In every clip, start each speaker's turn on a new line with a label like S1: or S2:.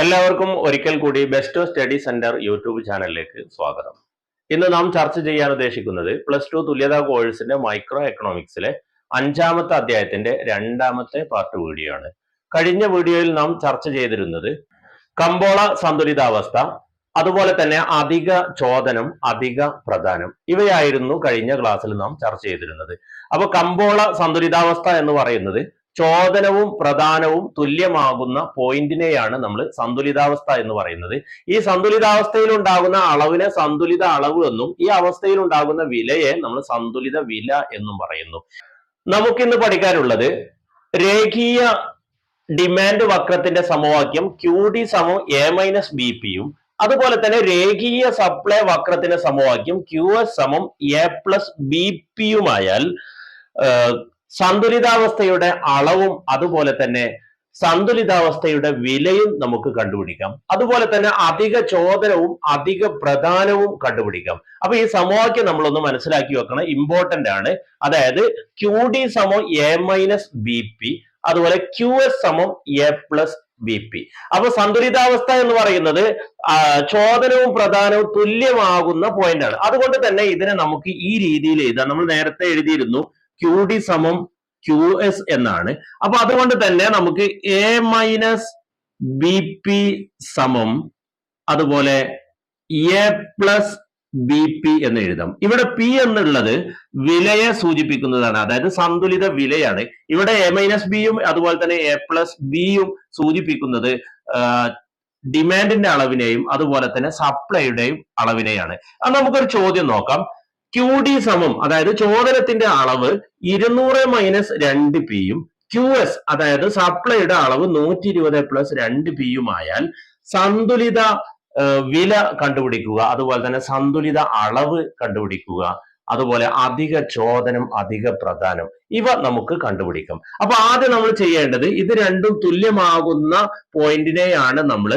S1: എല്ലാവർക്കും ഒരിക്കൽ കൂടി ബെസ്റ്റ് സ്റ്റഡി സെന്റർ യൂട്യൂബ് ചാനലിലേക്ക് സ്വാഗതം. ഇന്ന് നാം ചർച്ച ചെയ്യാൻ ഉദ്ദേശിക്കുന്നത് പ്ലസ് ടു തുല്യതാ കോഴ്സിന്റെ മൈക്രോ എക്കണോമിക്സിലെ അഞ്ചാമത്തെ അധ്യായത്തിന്റെ രണ്ടാമത്തെ പാർട്ട് വീഡിയോ ആണ്. കഴിഞ്ഞ വീഡിയോയിൽ നാം ചർച്ച ചെയ്തിരുന്നത് കമ്പോള സന്തുലിതാവസ്ഥ അതുപോലെ തന്നെ അധിക ചോദനം അധിക പ്രധാനം ഇവയായിരുന്നു കഴിഞ്ഞ ക്ലാസ്സിൽ നാം ചർച്ച ചെയ്തിരുന്നത്. അപ്പൊ കമ്പോള സന്തുലിതാവസ്ഥ എന്ന് പറയുന്നത് ചോദനവും പ്രധാനവും തുല്യമാകുന്ന പോയിന്റിനെയാണ് നമ്മൾ സന്തുലിതാവസ്ഥ എന്ന് പറയുന്നത്. ഈ സന്തുലിതാവസ്ഥയിൽ ഉണ്ടാകുന്ന അളവിനെ സന്തുലിത അളവ് എന്നും ഈ അവസ്ഥയിൽ ഉണ്ടാകുന്ന വിലയെ നമ്മൾ സന്തുലിത വില എന്നും പറയുന്നു. നമുക്കിന്ന് പഠിക്കാനുള്ളത് രേഖീയ ഡിമാൻഡ് വക്രത്തിന്റെ സമവാക്യം ക്യു ഡി സമം എ മൈനസ് ബി പിയും അതുപോലെ തന്നെ രേഖീയ സപ്ലൈ വക്രത്തിന്റെ സമവാക്യം ക്യു എസ് സമം എ പ്ലസ് ബി പിയുമായാൽ സന്തുലിതാവസ്ഥയുടെ അളവും അതുപോലെ തന്നെ സന്തുലിതാവസ്ഥയുടെ വിലയും നമുക്ക് കണ്ടുപിടിക്കാം. അതുപോലെ തന്നെ അധിക ചോദനവും അധിക പ്രധാനവും കണ്ടുപിടിക്കാം. അപ്പൊ ഈ സമവാക്യം നമ്മളൊന്ന് മനസ്സിലാക്കി വെക്കണം. ഇമ്പോർട്ടന്റ് ആണ്. അതായത് ക്യു ഡി സമം എ മൈനസ് ബി പി അതുപോലെ ക്യു എസ് സമം എ പ്ലസ് ബി പി അപ്പൊ സന്തുലിതാവസ്ഥ എന്ന് പറയുന്നത് ചോദനവും പ്രധാനവും തുല്യമാകുന്ന പോയിന്റ് ആണ്. അതുകൊണ്ട് തന്നെ ഇതിനെ നമുക്ക് ഈ രീതിയിൽ എഴുതാം. നമ്മൾ നേരത്തെ എഴുതിയിരുന്നു ക്യു ഡി സമം ക്യു എസ് എന്നാണ്. അപ്പൊ അതുകൊണ്ട് തന്നെ നമുക്ക് എ മൈനസ് ബി പി സമം അതുപോലെ എ പ്ലസ് ബി പി എന്ന് എഴുതാം. ഇവിടെ പി എന്നുള്ളത് വിലയെ സൂചിപ്പിക്കുന്നതാണ്. അതായത് സന്തുലിത വിലയാണ്. ഇവിടെ എ മൈനസ് ബിയും അതുപോലെ തന്നെ എ പ്ലസ് ബിയും സൂചിപ്പിക്കുന്നത് ഡിമാൻഡിന്റെ അളവിനെയും അതുപോലെ തന്നെ സപ്ലൈയുടെയും അളവിനെയാണ്. അത് നമുക്കൊരു ചോദ്യം നോക്കാം. ക്യു ഡി സമം അതായത് ചോദനത്തിന്റെ അളവ് ഇരുന്നൂറ് മൈനസ് രണ്ട് പിയും ക്യു എസ് അതായത് സപ്ലൈയുടെ അളവ് നൂറ്റി ഇരുപത് പ്ലസ് രണ്ട് പിയുമായാൽ സന്തുലിത വില കണ്ടുപിടിക്കുക അതുപോലെ തന്നെ സന്തുലിത അളവ് കണ്ടുപിടിക്കുക അതുപോലെ അധിക ചോദനം അധിക പ്രധാനം ഇവ നമുക്ക് കണ്ടുപിടിക്കാം. അപ്പൊ ആദ്യം നമ്മൾ ചെയ്യേണ്ടത് ഇത് രണ്ടും തുല്യമാകുന്ന പോയിന്റിനെയാണ് നമ്മൾ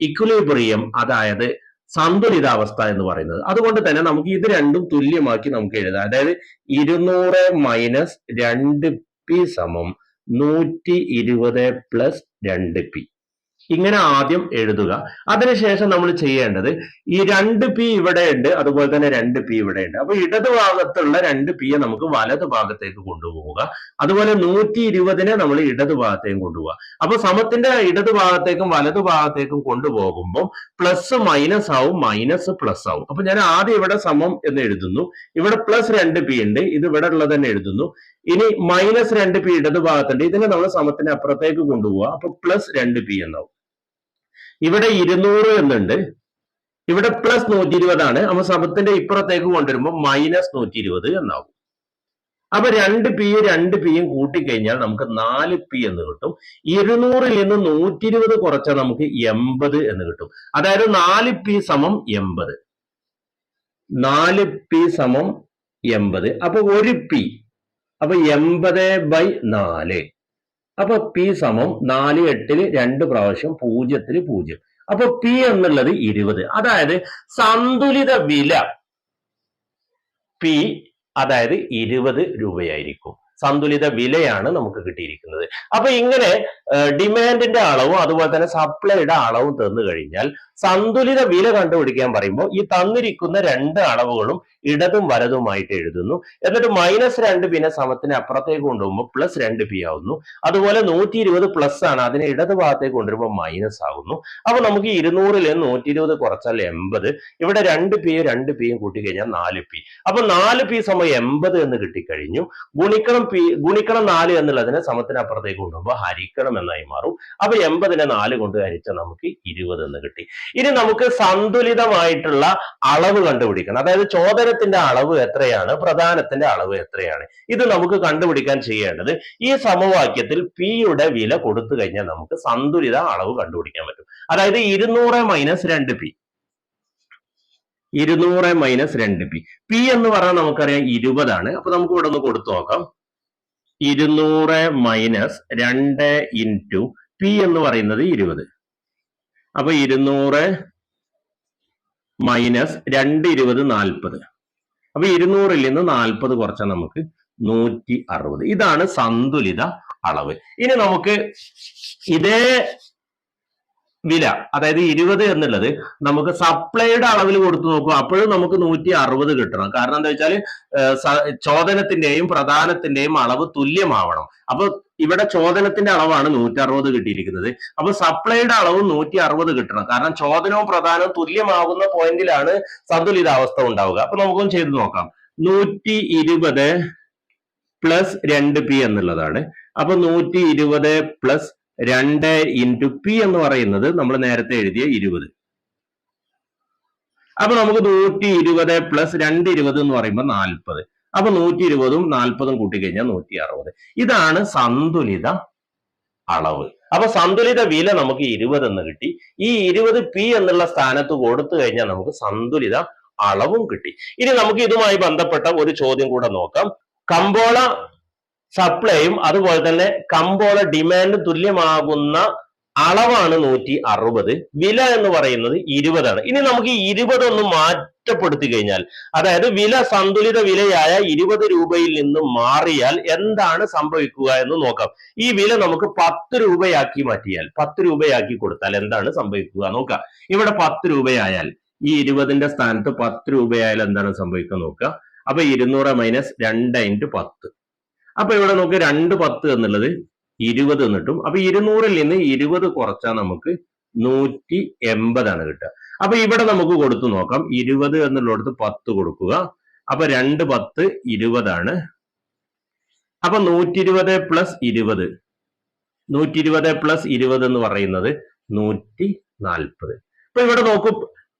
S1: ഇക്വിലിബ്രിയം അതായത് സന്തുലിതാവസ്ഥ എന്ന് പറയുന്നത്. അതുകൊണ്ട് തന്നെ നമുക്ക് ഇത് രണ്ടും തുല്യമാക്കി നമുക്ക് എഴുതാം. അതായത് ഇരുന്നൂറ് മൈനസ് രണ്ട് പി സമം നൂറ്റി ഇരുപത് പ്ലസ് രണ്ട് പി ഇങ്ങനെ ആദ്യം എഴുതുക. അതിനുശേഷം നമ്മൾ ചെയ്യേണ്ടത് ഈ രണ്ട് പി ഇവിടെ ഉണ്ട് അതുപോലെ തന്നെ രണ്ട് പി ഇവിടെ ഉണ്ട് അപ്പൊ ഇടത് ഭാഗത്തുള്ള രണ്ട് പിയെ നമുക്ക് വലത് ഭാഗത്തേക്ക് കൊണ്ടുപോവുക. അതുപോലെ നൂറ്റി ഇരുപതിനെ നമ്മൾ ഇടത് ഭാഗത്തേക്കും കൊണ്ടുപോവുക. അപ്പൊ സമത്തിന്റെ ഇടത് ഭാഗത്തേക്കും വലത് ഭാഗത്തേക്കും കൊണ്ടുപോകുമ്പോൾ പ്ലസ് മൈനസ് ആവും മൈനസ് പ്ലസ് ആവും. അപ്പൊ ഞാൻ ആദ്യം ഇവിടെ സമം എന്ന് എഴുതുന്നു. ഇവിടെ പ്ലസ് രണ്ട് പി ഉണ്ട് ഇത് ഇവിടെ ഉള്ളത് തന്നെ എഴുതുന്നു. ഇനി മൈനസ് രണ്ട് പി ഇടത് ഭാഗത്തുണ്ട് ഇതിനെ നമ്മൾ സമത്തിന്റെ അപ്പുറത്തേക്ക് കൊണ്ടുപോവുക. അപ്പൊ പ്ലസ് രണ്ട് പി എന്നാവും. ഇവിടെ ഇരുന്നൂറ് എന്നുണ്ട്. ഇവിടെ പ്ലസ് നൂറ്റി ഇരുപതാണ് അപ്പൊ സമത്തിന്റെ ഇപ്പുറത്തേക്ക് കൊണ്ടുവരുമ്പോൾ മൈനസ് നൂറ്റി ഇരുപത് എന്നാവും. അപ്പൊ രണ്ട് പി രണ്ട് പിയും കൂട്ടിക്കഴിഞ്ഞാൽ നമുക്ക് നാല് പി എന്ന് കിട്ടും. ഇരുന്നൂറിൽ നിന്ന് നൂറ്റി ഇരുപത് കുറച്ചാൽ നമുക്ക് എൺപത് എന്ന് കിട്ടും. അതായത് നാല് പി സമം എൺപത്. നാല് പി സമം എൺപത്. അപ്പൊ ഒരു പി അപ്പൊ എൺപത് ബൈ നാല്. അപ്പൊ പി സമം നാല് എട്ടിൽ രണ്ട് പ്രാവശ്യം പൂജ്യത്തിൽ പൂജ്യം. അപ്പൊ പി എന്നുള്ളത് ഇരുപത്. അതായത് സന്തുലിത വില പി അതായത് ഇരുപത് രൂപയായിരിക്കും. സന്തുലിത വിലയാണ് നമുക്ക് കിട്ടിയിരിക്കുന്നത്. അപ്പൊ ഇങ്ങനെ ഡിമാൻഡിന്റെ അളവും അതുപോലെ തന്നെ സപ്ലൈയുടെ അളവും തന്നു കഴിഞ്ഞാൽ സന്തുലിത വില കണ്ടുപിടിക്കാൻ പറയുമ്പോൾ ഈ തന്നിരിക്കുന്ന രണ്ട് അളവുകളും ഇടതും വലതുമായിട്ട് എഴുതുന്നു. എന്നിട്ട് മൈനസ് രണ്ട് പിന്നെ സമത്തിന് അപ്പുറത്തേക്ക് കൊണ്ടുപോകുമ്പോൾ പ്ലസ് രണ്ട് പി ആവുന്നു. അതുപോലെ നൂറ്റി ഇരുപത് പ്ലസ് ആണ്. അതിനെ ഇടത് ഭാഗത്തേക്ക് കൊണ്ടുവരുമ്പോൾ മൈനസ് ആവുന്നു. അപ്പൊ നമുക്ക് ഇരുന്നൂറിൽ നൂറ്റി ഇരുപത് കുറച്ചാൽ എൺപത്. ഇവിടെ രണ്ട് പിയും രണ്ട് പിയും കൂട്ടിക്കഴിഞ്ഞാൽ നാല് പി അപ്പൊ നാല് പി സമയം എൺപത് എന്ന് കിട്ടിക്കഴിഞ്ഞു. ഗുണിക്കണം പി ഗുണിക്കണം നാല് എന്നുള്ളതിനെ സമത്തിന് അപ്പുറത്തേക്ക് കൊണ്ടുപോകുമ്പോൾ ഹരിക്കണം എന്നായി മാറും. അപ്പൊ എൺപതിനെ നാല് കൊണ്ട് ഹരിച്ചാൽ നമുക്ക് ഇരുപത് എന്ന് കിട്ടി. ഇനി നമുക്ക് സന്തുലിതമായിട്ടുള്ള അളവ് കണ്ടുപിടിക്കണം. അതായത് ചോദനത്തിന്റെ അളവ് എത്രയാണ്? പ്രധാനത്തിന്റെ അളവ് എത്രയാണ്? ഇത് നമുക്ക് കണ്ടുപിടിക്കാൻ ചെയ്യേണ്ടത് ഈ സമവാക്യത്തിൽ പിയുടെ വില കൊടുത്തു കഴിഞ്ഞാൽ നമുക്ക് സന്തുലിത അളവ് കണ്ടുപിടിക്കാൻ പറ്റും. അതായത് ഇരുന്നൂറ് മൈനസ് രണ്ട് പി ഇരുന്നൂറ് മൈനസ് രണ്ട് പി പി എന്ന് പറഞ്ഞാൽ നമുക്കറിയാം ഇരുപതാണ്. അപ്പൊ നമുക്ക് ഇവിടെ ഒന്ന് കൊടുത്തു നോക്കാം. ഇരുന്നൂറ് മൈനസ് രണ്ട് ഇന്റു പി എന്ന് പറയുന്നത് ഇരുപത്. അപ്പൊ ഇരുന്നൂറ് മൈനസ് രണ്ട് ഇരുപത് നാൽപ്പത്. അപ്പൊ ഇരുന്നൂറിൽ നിന്ന് നാൽപ്പത് കുറച്ചാൽ നമുക്ക് നൂറ്റി അറുപത്. ഇതാണ് സന്തുലിത അളവ്. ഇനി നമുക്ക് ഇതേ വില അതായത് ഇരുപത് എന്നുള്ളത് നമുക്ക് സപ്ലൈയുടെ അളവിൽ കൊടുത്തു നോക്കും അപ്പോഴും നമുക്ക് നൂറ്റി അറുപത് കിട്ടണം. കാരണം എന്താ വെച്ചാൽ ചോദനത്തിന്റെയും പ്രധാനത്തിന്റെയും അളവ് തുല്യമാവണം. അപ്പൊ ഇവിടെ ചോദനത്തിന്റെ അളവാണ് നൂറ്റി അറുപത് കിട്ടിയിരിക്കുന്നത്. അപ്പൊ സപ്ലൈയുടെ അളവും നൂറ്റി അറുപത് കിട്ടണം. കാരണം ചോദനവും പ്രധാനവും തുല്യമാകുന്ന പോയിന്റിലാണ് സന്തുലിതാവസ്ഥ ഉണ്ടാവുക. അപ്പൊ നമുക്കൊന്ന് ചെയ്ത് നോക്കാം. നൂറ്റി ഇരുപത് പ്ലസ് രണ്ട് പി എന്നുള്ളതാണ്. അപ്പൊ നൂറ്റി ഇരുപത് പ്ലസ് രണ്ട് ഇന്റു പി എന്ന് പറയുന്നത് നമ്മൾ നേരത്തെ എഴുതിയ ഇരുപത്. അപ്പൊ നമുക്ക് നൂറ്റി ഇരുപത് പ്ലസ് രണ്ട് ഇരുപത് എന്ന് പറയുമ്പോൾ നാൽപ്പത്. അപ്പൊ നൂറ്റി ഇരുപതും നാൽപ്പതും കൂട്ടിക്കഴിഞ്ഞാൽ നൂറ്റി അറുപത്. ഇതാണ് സന്തുലിത അളവ്. അപ്പൊ സന്തുലിത വില നമുക്ക് ഇരുപത് എന്ന് കിട്ടി. ഈ ഇരുപത് പി എന്നുള്ള സ്ഥാനത്ത് കൊടുത്തു കഴിഞ്ഞാൽ നമുക്ക് സന്തുലിത അളവും കിട്ടി. ഇനി നമുക്ക് ഇതുമായി ബന്ധപ്പെട്ട ഒരു ചോദ്യം കൂടെ നോക്കാം. കമ്പോള സപ്ലൈയും അതുപോലെ തന്നെ കമ്പോള ഡിമാൻഡ് തുല്യമാകുന്ന അളവാണ് നൂറ്റി അറുപത്. വില എന്ന് പറയുന്നത് ഇരുപതാണ്. ഇനി നമുക്ക് ഈ ഇരുപത് ഒന്ന് മാറ്റപ്പെടുത്തി കഴിഞ്ഞാൽ അതായത് വില സന്തുലിത വിലയായ ഇരുപത് രൂപയിൽ നിന്ന് മാറിയാൽ എന്താണ് സംഭവിക്കുക എന്ന് നോക്കാം. ഈ വില നമുക്ക് പത്ത് രൂപയാക്കി മാറ്റിയാൽ പത്ത് രൂപയാക്കി കൊടുത്താൽ എന്താണ് സംഭവിക്കുക നോക്കാം. ഇവിടെ പത്ത് രൂപയായാൽ ഈ ഇരുപതിന്റെ സ്ഥാനത്ത് പത്ത് രൂപയായാൽ എന്താണ് സംഭവിക്കുക നോക്കുക അപ്പൊ ഇരുന്നൂറ് മൈനസ് രണ്ട് ഇന്റു പത്ത്. അപ്പൊ ഇവിടെ നോക്ക് രണ്ട് പത്ത് എന്നുള്ളത് ഇരുപത് എന്നിട്ടും. അപ്പൊ ഇരുന്നൂറിൽ നിന്ന് ഇരുപത് കുറച്ചാൽ നമുക്ക് നൂറ്റി എൺപതാണ് കിട്ടുക. അപ്പൊ ഇവിടെ നമുക്ക് കൊടുത്തു നോക്കാം. ഇരുപത് എന്നുള്ളിടത്ത് പത്ത് കൊടുക്കുക. അപ്പൊ രണ്ട് പത്ത് ഇരുപതാണ്. അപ്പൊ നൂറ്റി ഇരുപത് പ്ലസ് ഇരുപത്. നൂറ്റി ഇരുപത് പ്ലസ് ഇരുപത് എന്ന് പറയുന്നത് നൂറ്റി നാൽപ്പത് അപ്പൊ ഇവിടെ നോക്കൂ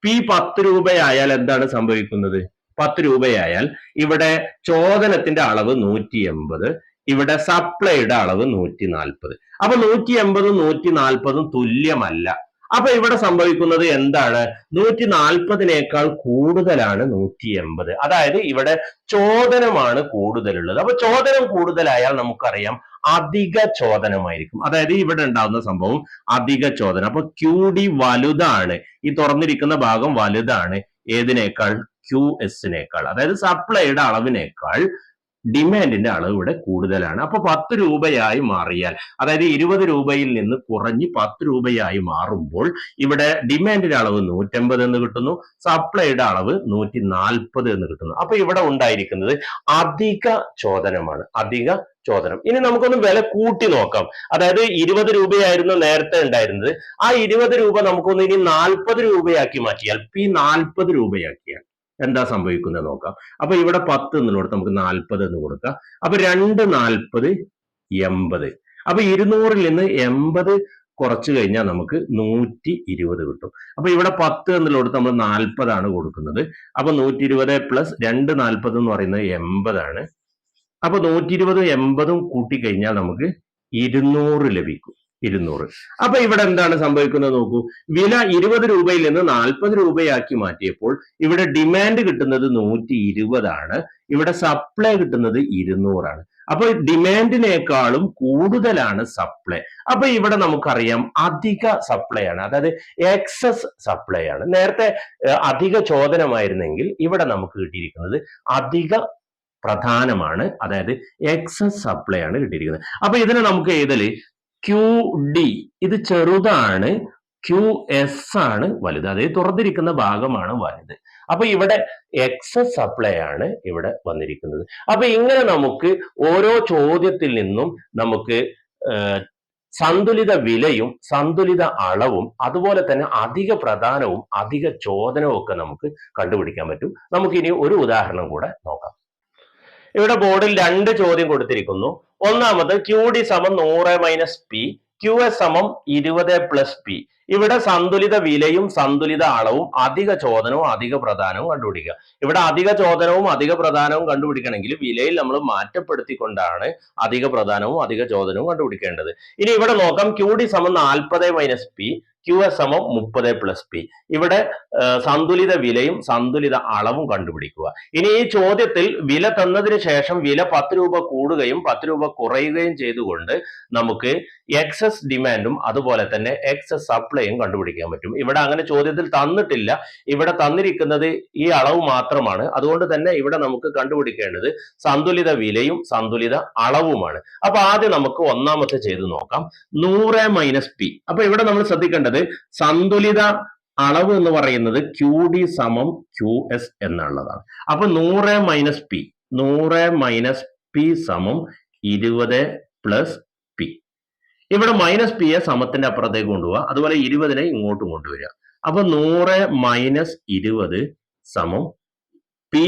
S1: പി പത്ത് രൂപയായാൽ എന്താണ് സംഭവിക്കുന്നത്? പത്ത് രൂപയായാൽ ഇവിടെ ചോദനത്തിന്റെ അളവ് നൂറ്റി എൺപത് ഇവിടെ സപ്ലൈയുടെ അളവ് നൂറ്റി നാൽപ്പത് അപ്പൊ നൂറ്റി എൺപതും നൂറ്റി നാൽപ്പതും തുല്യമല്ല. അപ്പൊ ഇവിടെ സംഭവിക്കുന്നത് എന്താണ്? നൂറ്റി നാൽപ്പതിനേക്കാൾ കൂടുതലാണ് നൂറ്റി എൺപത് അതായത് ഇവിടെ ചോദനമാണ് കൂടുതലുള്ളത്. അപ്പൊ ചോദനം കൂടുതലായാൽ നമുക്കറിയാം അധിക ചോദനമായിരിക്കും. അതായത് ഇവിടെ ഉണ്ടാകുന്ന സംഭവം അധിക ചോദനം. അപ്പൊ ക്യൂ ഡി വലുതാണ്. ഈ തുറന്നിരിക്കുന്ന ഭാഗം വലുതാണ്. ഏതിനേക്കാൾ ക്യു എസിനേക്കാൾ അതായത് സപ്ലൈയുടെ അളവിനേക്കാൾ ഡിമാൻഡിന്റെ അളവ് ഇവിടെ കൂടുതലാണ്. അപ്പൊ പത്ത് രൂപയായി മാറിയാൽ അതായത് ഇരുപത് രൂപയിൽ നിന്ന് കുറഞ്ഞ് പത്ത് രൂപയായി മാറുമ്പോൾ ഇവിടെ ഡിമാൻഡിന്റെ അളവ് നൂറ്റമ്പത് എന്ന് കിട്ടുന്നു സപ്ലൈയുടെ അളവ് നൂറ്റി നാൽപ്പത് എന്ന് കിട്ടുന്നു. അപ്പൊ ഇവിടെ ഉണ്ടായിരിക്കുന്നത് അധിക ചോദനമാണ് അധിക ചോദനം. ഇനി നമുക്കൊന്ന് വില കൂട്ടി നോക്കാം. അതായത് ഇരുപത് രൂപയായിരുന്നു നേരത്തെ ഉണ്ടായിരുന്നത്. ആ ഇരുപത് രൂപ നമുക്കൊന്ന് ഇനി നാൽപ്പത് രൂപയാക്കി മാറ്റിയാൽ പി നാൽപ്പത് രൂപയാക്കിയാൽ എന്താ സംഭവിക്കുന്നത് നോക്കാം. അപ്പൊ ഇവിടെ പത്ത് എന്നുള്ളിടത്ത് നമുക്ക് നാൽപ്പത് എന്ന് കൊടുക്കാം. അപ്പൊ രണ്ട് നാൽപ്പത് എൺപത്. അപ്പൊ ഇരുന്നൂറിൽ നിന്ന് എൺപത് കുറച്ച് കഴിഞ്ഞാൽ നമുക്ക് നൂറ്റി ഇരുപത് കിട്ടും. അപ്പൊ ഇവിടെ പത്ത് എന്നുള്ളിടത്ത് നമ്മൾ നാൽപ്പതാണ് കൊടുക്കുന്നത്. അപ്പൊ നൂറ്റി ഇരുപത് പ്ലസ് രണ്ട് നാൽപ്പത് എന്ന് പറയുന്നത് എൺപതാണ്. അപ്പൊ നൂറ്റി ഇരുപതും എൺപതും കൂട്ടിക്കഴിഞ്ഞാൽ നമുക്ക് ഇരുന്നൂറ് ലഭിക്കും. ഇരുന്നൂറ്. അപ്പൊ ഇവിടെ എന്താണ് സംഭവിക്കുന്നത് നോക്കൂ. വില ഇരുപത് രൂപയിൽ നിന്ന് നാൽപ്പത് രൂപയാക്കി മാറ്റിയപ്പോൾ ഇവിടെ ഡിമാൻഡ് കിട്ടുന്നത് നൂറ്റി ഇരുപതാണ് ഇവിടെ സപ്ലൈ കിട്ടുന്നത് ഇരുന്നൂറാണ്. അപ്പൊ ഡിമാൻഡിനേക്കാളും കൂടുതലാണ് സപ്ലൈ അപ്പൊ ഇവിടെ നമുക്കറിയാം അധിക സപ്ലൈ ആണ്. അതായത് എക്സസ് സപ്ലൈ ആണ്. നേരത്തെ അധിക ചോദനമായിരുന്നെങ്കിൽ ഇവിടെ നമുക്ക് കിട്ടിയിരിക്കുന്നത് അധിക പ്രധാനമാണ്. അതായത് എക്സസ് സപ്ലൈ ആണ് കിട്ടിയിരിക്കുന്നത്. അപ്പൊ ഇതിനെ നമുക്ക് എഴുതൽ ക്യു ഡി ഇത് ചെറുതാണ്. ക്യു എസ് ആണ് വലുത്. അതായത് തുറന്നിരിക്കുന്ന ഭാഗമാണ് വലുത്. അപ്പൊ ഇവിടെ എക്സസ് സപ്ലൈ ആണ് ഇവിടെ വന്നിരിക്കുന്നത്. അപ്പൊ ഇങ്ങനെ നമുക്ക് ഓരോ ചോദ്യത്തിൽ നിന്നും നമുക്ക് സന്തുലിത വിലയും സന്തുലിത അളവും അതുപോലെ തന്നെ അധിക പ്രധാനവും അധിക ചോദനവും ഒക്കെ നമുക്ക് കണ്ടുപിടിക്കാൻ പറ്റും. നമുക്കിനി ഒരു ഉദാഹരണം കൂടെ നോക്കാം. ഇവിടെ ബോർഡിൽ രണ്ട് ചോദ്യം കൊടുത്തിരിക്കുന്നു. ഒന്നാമത് ക്യു ഡി സമം നൂറ് മൈനസ് പി ക്യു എസ് സമം ഇരുപത് പ്ലസ് പി ഇവിടെ സന്തുലിത വിലയും സന്തുലിത അളവും അധിക ചോദനവും അധിക പ്രധാനവും കണ്ടുപിടിക്കുക. ഇവിടെ അധിക ചോദനവും അധിക പ്രധാനവും കണ്ടുപിടിക്കണമെങ്കിൽ വിലയിൽ നമ്മൾ മാറ്റപ്പെടുത്തിക്കൊണ്ടാണ് അധിക പ്രധാനവും അധിക ചോദനവും കണ്ടുപിടിക്കേണ്ടത്. ഇനി ഇവിടെ നോക്കാം. ക്യു ഡി സമം നാൽപ്പത് മൈനസ് പി ക്യു എസ് സമം മുപ്പത് പ്ലസ് പി ഇവിടെ സന്തുലിത വിലയും സന്തുലിത അളവും കണ്ടുപിടിക്കുക. ഇനി ഈ ചോദ്യത്തിൽ വില തന്നതിന് ശേഷം വില പത്ത് രൂപ കൂടുകയും പത്ത് രൂപ കുറയുകയും ചെയ്തുകൊണ്ട് നമുക്ക് എക്സസ് ഡിമാൻഡും അതുപോലെ തന്നെ എക്സസ് സപ്ലൈ സപ്ലൈയും കണ്ടുപിടിക്കാൻ പറ്റും. ഇവിടെ അങ്ങനെ ചോദ്യത്തിൽ തന്നിട്ടില്ല. ഇവിടെ തന്നിരിക്കുന്നത് ഈ അളവ് മാത്രമാണ്. അതുകൊണ്ട് തന്നെ ഇവിടെ നമുക്ക് കണ്ടുപിടിക്കേണ്ടത് സന്തുലിത വിലയും സന്തുലിത അളവുമാണ്. അപ്പൊ ആദ്യം നമുക്ക് ഒന്നാമത്തെ ചെയ്ത് നോക്കാം. നൂറ് മൈനസ് പി. അപ്പൊ ഇവിടെ നമ്മൾ ശ്രദ്ധിക്കേണ്ടത് സന്തുലിത അളവ് എന്ന് പറയുന്നത് ക്യു ഡി സമം ക്യു എസ് എന്നുള്ളതാണ്. അപ്പൊ നൂറ് മൈനസ് പി. നൂറ് മൈനസ് പി സമം ഇരുപത് പ്ലസ് ഇവിടെ മൈനസ് പി പിയെ സമത്തിന്റെ അപ്പുറത്തേക്ക് കൊണ്ടുപോവുക അതുപോലെ ഇരുപതിനെ ഇങ്ങോട്ടും കൊണ്ടുവരിക. അപ്പൊ നൂറ് മൈനസ് ഇരുപത് സമം പി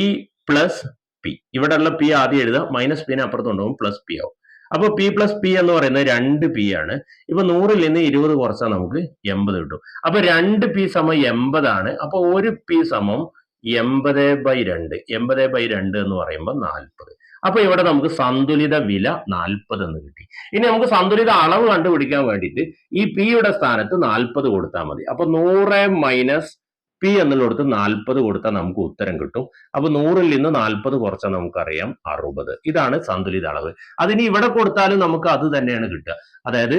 S1: പ്ലസ് പി ഇവിടെ ഉള്ള പി ആദ്യം എഴുതുക. മൈനസ് പിന്നെ അപ്പുറത്ത് കൊണ്ടുപോകും പ്ലസ് പി ആവും. അപ്പൊ പി പ്ലസ് പി എന്ന് പറയുന്നത് രണ്ട് പി ആണ്. ഇപ്പൊ നൂറിൽ നിന്ന് ഇരുപത് കുറച്ചാൽ നമുക്ക് എൺപത് കിട്ടും. അപ്പൊ രണ്ട് പി സമം എൺപതാണ്. അപ്പൊ ഒരു പി സമം എൺപത് ബൈ രണ്ട്. എൺപത് ബൈ രണ്ട് എന്ന് പറയുമ്പോൾ നാൽപ്പത്. അപ്പൊ ഇവിടെ നമുക്ക് സന്തുലിത വില നാൽപ്പത് എന്ന് കിട്ടി. ഇനി നമുക്ക് സന്തുലിത അളവ് കണ്ടുപിടിക്കാൻ വേണ്ടിയിട്ട് ഈ പിയുടെ സ്ഥാനത്ത് നാൽപ്പത് കൊടുത്താൽ മതി. അപ്പൊ നൂറ് മൈനസ് പി എന്നുള്ളിടത്ത് നാൽപ്പത് കൊടുത്താൽ നമുക്ക് ഉത്തരം കിട്ടും. അപ്പൊ നൂറിൽ നിന്ന് നാൽപ്പത് കുറച്ചാൽ നമുക്കറിയാം അറുപത്. ഇതാണ് സന്തുലിത അളവ്. അതിന് ഇവിടെ കൊടുത്താലും നമുക്ക് അത് തന്നെയാണ് കിട്ടുക. അതായത്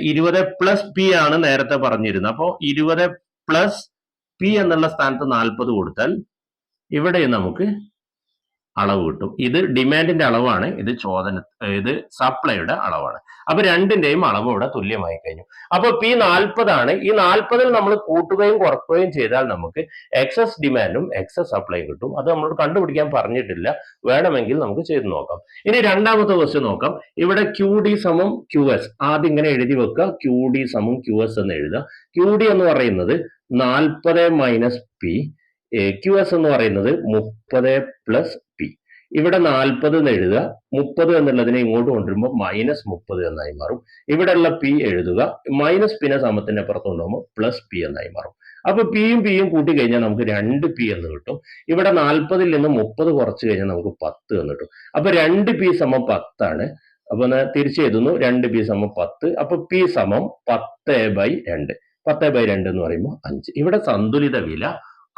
S1: ഇരുപത് പ്ലസ് പി ആണ് നേരത്തെ പറഞ്ഞിരുന്നത്. അപ്പോൾ ഇരുപത് പ്ലസ് പി എന്നുള്ള സ്ഥാനത്ത് നാൽപ്പത് കൊടുത്താൽ ഇവിടെ നമുക്ക് അളവ് കിട്ടും. ഇത് ഡിമാൻഡിന്റെ അളവാണ്. ഇത് ചോദന ഇത് സപ്ലൈയുടെ അളവാണ്. അപ്പൊ രണ്ടിന്റെയും അളവ് ഇവിടെ തുല്യമായി കഴിഞ്ഞു. അപ്പൊ പി നാൽപ്പതാണ് ഈ നാൽപ്പതിൽ നമ്മൾ കൂട്ടുകയും കുറക്കുകയും ചെയ്താൽ നമുക്ക് എക്സസ് ഡിമാൻഡും എക്സസ് സപ്ലൈയും കിട്ടും. അത് നമ്മളോട് കണ്ടുപിടിക്കാൻ പറഞ്ഞിട്ടില്ല. വേണമെങ്കിൽ നമുക്ക് ചെയ്ത് നോക്കാം. ഇനി രണ്ടാമത്തെ ക്വസ്റ്റ്യൻ നോക്കാം. ഇവിടെ ക്യു ഡി സമം ക്യു എസ് ആദ്യം ഇങ്ങനെ എഴുതി വെക്കുക. ക്യു ഡി സമം ക്യു എസ് എന്ന് എഴുതുക. ക്യു ഡി എന്ന് പറയുന്നത് നാൽപ്പത് മൈനസ് പി ക്യു എസ് എന്ന് പറയുന്നത് മുപ്പത് പ്ലസ് പി ഇവിടെ നാൽപ്പത് എന്ന് എഴുതുക. മുപ്പത് എന്നുള്ളതിനെ ഇങ്ങോട്ട് കൊണ്ടുവരുമ്പോൾ മൈനസ് മുപ്പത് എന്നായി മാറും. ഇവിടെയുള്ള പി എഴുതുക. മൈനസ് പിന്നെ സമത്തിന്റെ അപ്പുറത്ത് കൊണ്ടുപോകുമ്പോൾ പ്ലസ് പി എന്നായി മാറും. അപ്പൊ പിയും പിയും കൂട്ടി കഴിഞ്ഞാൽ നമുക്ക് രണ്ട് പി എന്ന് കിട്ടും. ഇവിടെ നാൽപ്പതിൽ നിന്ന് മുപ്പത് കുറച്ച് കഴിഞ്ഞാൽ നമുക്ക് പത്ത് എന്ന് കിട്ടും. അപ്പൊ രണ്ട് പി സമം പത്താണ്. അപ്പൊ തിരിച്ചു എഴുതുന്നു. രണ്ട് പി സമം പത്ത്. അപ്പൊ പി സമം പത്ത് ബൈ രണ്ട്. പത്ത് ബൈ രണ്ട് എന്ന് പറയുമ്പോൾ അഞ്ച്. ഇവിടെ സന്തുലിത വില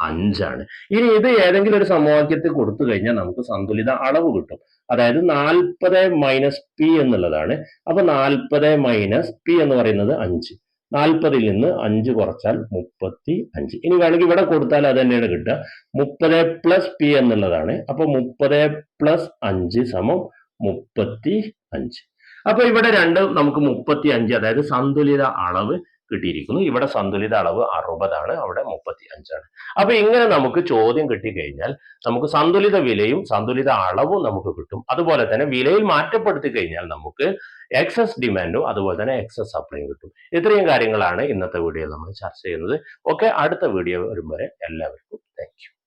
S1: അഞ്ചാണ്. ഇനി ഇത് ഏതെങ്കിലും ഒരു സമവാക്യത്തിൽ കൊടുത്തു കഴിഞ്ഞാൽ നമുക്ക് സന്തുലിത അളവ് കിട്ടും. അതായത് നാൽപ്പത് മൈനസ് പി എന്നുള്ളതാണ്. അപ്പൊ നാൽപ്പത് മൈനസ് പി എന്ന് പറയുന്നത് അഞ്ച്. നാൽപ്പതിൽ നിന്ന് അഞ്ച് കുറച്ചാൽ മുപ്പത്തി അഞ്ച്. ഇനി വേണമെങ്കിൽ ഇവിടെ കൊടുത്താൽ അത് തന്നെയാണ് കിട്ടുക. മുപ്പത് പ്ലസ് പി എന്നുള്ളതാണ്. അപ്പൊ മുപ്പത് പ്ലസ് അഞ്ച് സമം മുപ്പത്തി അഞ്ച്. അപ്പൊ ഇവിടെ രണ്ട് നമുക്ക് മുപ്പത്തി അഞ്ച് അതായത് സന്തുലിത അളവ് കിട്ടിയിരിക്കുന്നു. ഇവിടെ സന്തുലിത അളവ് അറുപതാണ് അവിടെ മുപ്പത്തി അഞ്ചാണ് അപ്പൊ ഇങ്ങനെ നമുക്ക് ചോദ്യം കിട്ടിക്കഴിഞ്ഞാൽ നമുക്ക് സന്തുലിത വിലയും സന്തുലിത അളവും നമുക്ക് കിട്ടും. അതുപോലെ തന്നെ വിലയിൽ മാറ്റപ്പെടുത്തി കഴിഞ്ഞാൽ നമുക്ക് എക്സസ് ഡിമാൻഡും അതുപോലെ തന്നെ എക്സസ് സപ്ലൈയും കിട്ടും. ഇത്രയും കാര്യങ്ങളാണ് ഇന്നത്തെ വീഡിയോയിൽ നമ്മൾ ചർച്ച ചെയ്യുന്നത്. ഓക്കെ അടുത്ത വീഡിയോ വരുമ്പോൾ എല്ലാവർക്കും എല്ലാവർക്കും